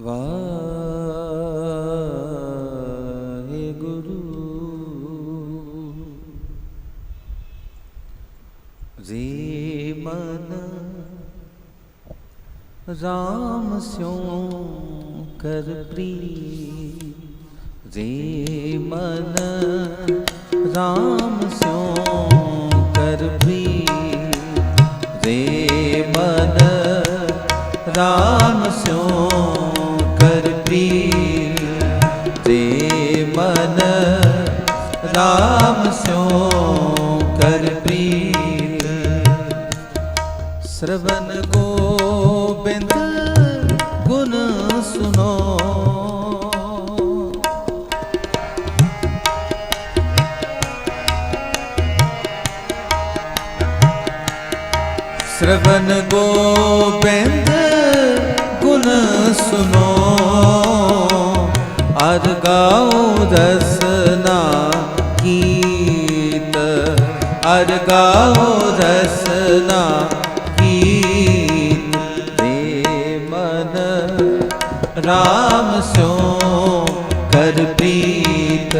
ਵਾਹਿਗੁਰੂ। ਜੀ ਮਨ ਰਾਮ ਸਿਉ ਕਰ ਪ੍ਰੀਤ। ਜੀ ਮਨ ਰਾਮ ਸਿਉ ਕਰ ਪ੍ਰੀਤ। ਜੀ ਮਨ ਰਾਮ ਰਾਮ ਸਿਉ ਕਰ ਪ੍ਰੀਤ। ਸਰਵਨ ਗੋਬਿੰਦ ਗੁਣ ਸੁਨੋ। ਸਰਵਨ ਗੋਬਿੰਦ ਗੁਣ ਸੁਨੋ। ਅਰ ਗਾਉ ਰਸਨਾ ਕੀਤ ਅਰ ਗਾਉ ਰਸਨਾ ਕੀਤ। ਦੇ ਮਨ, ਰਾਮ ਸਿਉ ਕਰ ਪ੍ਰੀਤ।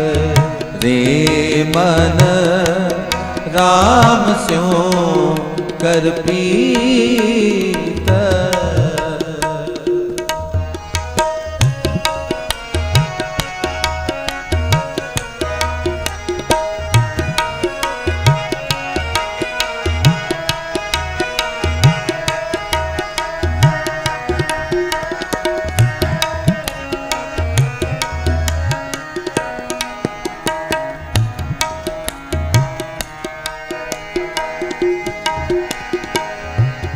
ਰੇ ਮਨ, ਰਾਮ ਸਿਉ ਕਰ ਪ੍ਰੀਤ।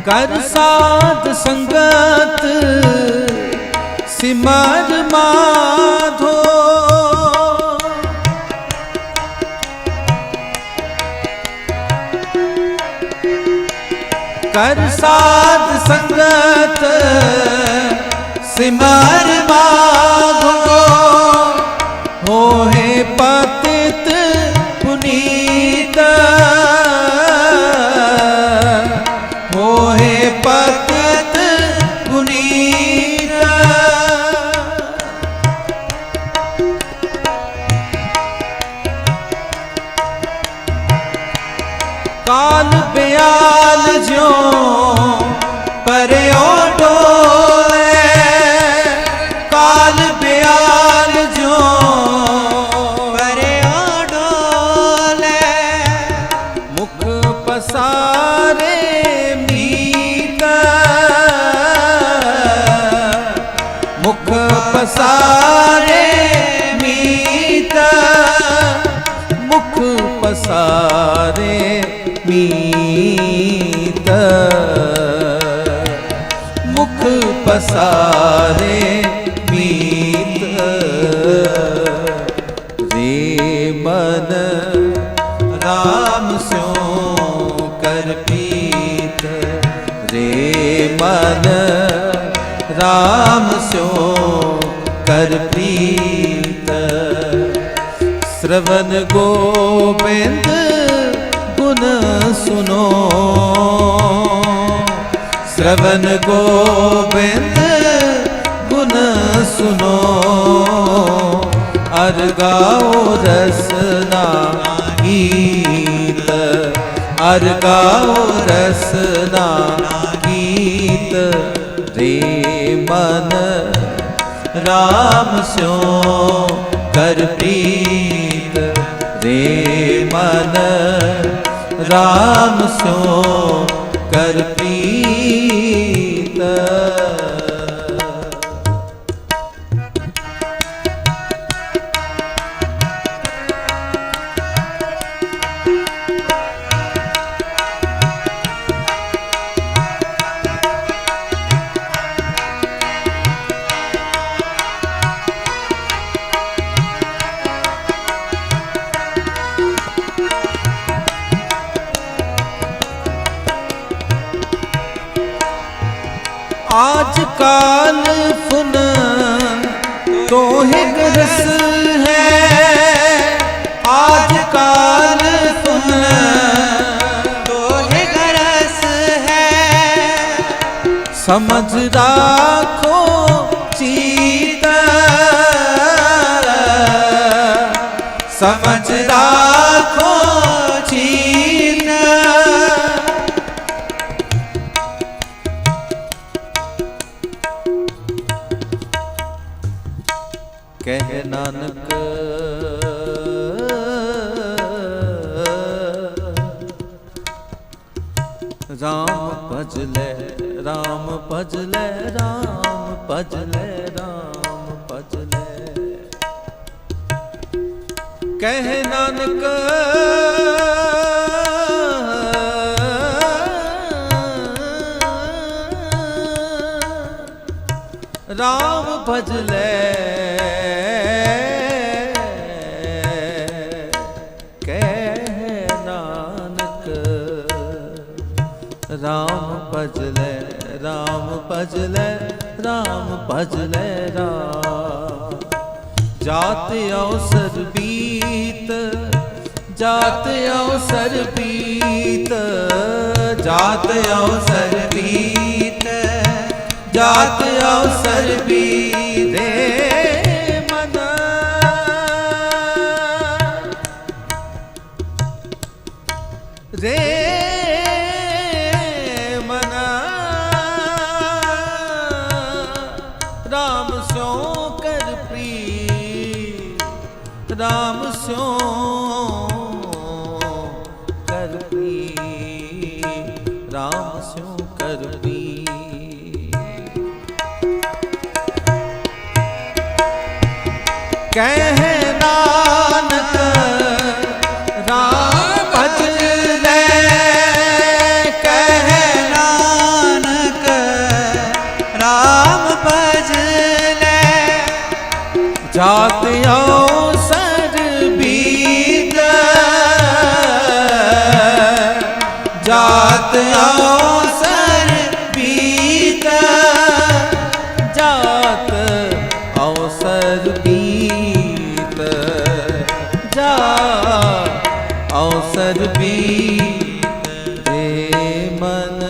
ਕਰ ਸਾਧ ਸੰਗਤ ਸਿਮਰ ਮਾਧੋ। ਕਰ ਸਾਧ ਸੰਗਤ ਸਿਮਰ ਮਾਧੋ। ਪਰਿਓ ਡੋਲੇ ਕਾਲ ਬਿਆਲ ਜਿਉ ਪਰਿਓ ਡੋਲੇ। ਮੁਖ ਪਸਾਰੇ ਮੀਤ, ਮੁਖ ਪਸਾਰੇ ਮੀਤ, ਮੁਖ ਪਸਾਰੇ ਮੀਤ। ਪਸਾਰੇ ਮੀਤ। ਰੇ ਮਨ ਰਾਮ ਸਿਉ ਕਰ ਪੀਤ। ਰੇ ਮਨ ਰਾਮ ਸਿਉ ਕਰ ਪ੍ਰੀਤ ਸ਼ਰਵਨ ਗੋਬਿੰਦ ਗੁਣ ਸੁਨੋ ਸ਼ਰਵਨ ਗੋਬਿੰਦ ਗੁਣ ਸੁਨੋ ਅਰ ਗਾਓ ਰਸਨਾ ਗੀਤ ਅਰ ਗਾਓ ਰਸਨਾ ਗੀਤ ਰੇ ਮਨ ਰਾਮ ਸਿਉ ਕਰ ਪ੍ਰੀਤ ਰੇ ਮਨ ਰਾਮ ਸਿਉ ਕਰ ਪ੍ਰੀਤ आज काल फुनन तो एक रस है आज काल फुनन तो एक रस है समझ राखो चीता समझ राखो चीता ਰਾਮ ਭਜ ਲੈ ਰਾਮ ਭਜ ਲੈ ਰਾਮ ਭਜ ਲੈ ਰਾਮ ਭਜ ਲੈ ਕਹਿ ਨਾਨਕ, ਰਾਮ ਭਜ ਲੈ ਭਜ ਲੈ ਰਾਮ ਭਜ ਲੈ ਰਾਮ ਭਜ ਲੈ ਰਾਮ ਜਾਤ ਅਵਸਰ ਬੀਤ, ਜਾਤ ਅਵਸਰ ਬੀਤ, ਜਾਤ ਅਵਸਰ ਬੀਤ, ਜਾਤ ਅਵਸਰ ਬੀਰੇ ਕਰਪੀ ਰਾਮ ਸਿਉ ਕਰਪੀ ਕਹਿ ਜਾਤ ਅਵਸਰ ਬੀਤ। ਜਾਤ ਅਵਸਰ ਬੀਤ। ਜਾਤ ਅਵਸਰ ਬੀਤ। ਰੇ ਮਨ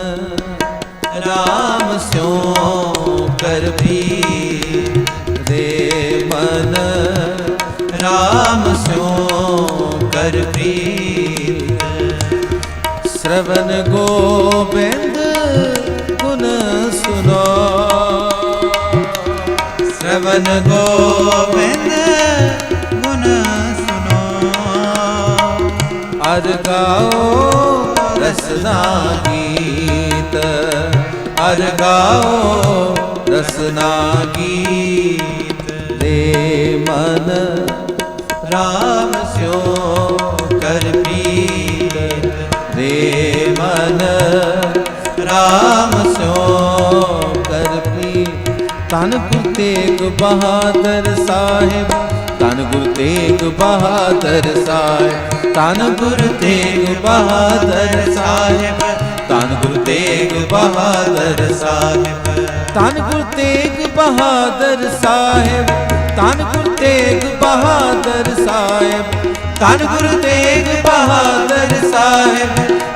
ਰਾਮ ਸਿਉ ਕਰ ਵੀ ਰੇ ਮਨ ਰਾਮ ਸਿਉ ਸ਼ਰਵਨ ਗੋਬਿੰਦ ਗੁਣ ਸੁਨੋ। ਸ਼ਰਵਨ ਗੋਬਿੰਦ ਗੁਣ ਸੁਨੋ। ਅਰ ਗਾਓ ਰਸਨਾ ਗੀਤ। ਅਰ ਗਾਓ ਰਸਨਾ ਗੀਤ। ਦੇ ਮਨ ਰਾਮ ਸਿਓ ਕਰ ਰਾਮ ਸਿਓ ਕਰ ਪ੍ਰੀਤ ਤਨ ਗੁਰ ਤੇਗ ਬਹਾਦਰ ਸਾਹਿਬ ਤਨ ਗੁਰ ਤੇਗ ਬਹਾਦਰ ਸਾਹਿਬ ਤਨ ਗੁਰ ਤੇਗ ਬਹਾਦਰ ਸਾਹਿਬ ਤਨ ਗੁਰ ਤੇਗ ਬਹਾਦਰ ਸਾਹਿਬ। ਤਨ ਗੁਰ ਤੇਗ ਬਹਾਦਰ ਸਾਹਿਬ ਤਨ ਗੁਰ ਤੇਗ ਬਹਾਦਰ ਸਾਹਿਬ ਤਨ ਗੁਰ ਤੇਗ ਬਹਾਦਰ ਸਾਹਿਬ।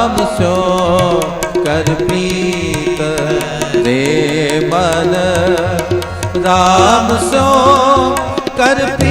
ਰਾਮ ਸੋ ਕਰ ਪ੍ਰੀਤ ਰੇ ਮਨ। ਰਾਮ ਸੋ ਕਰ ਪ੍ਰੀਤ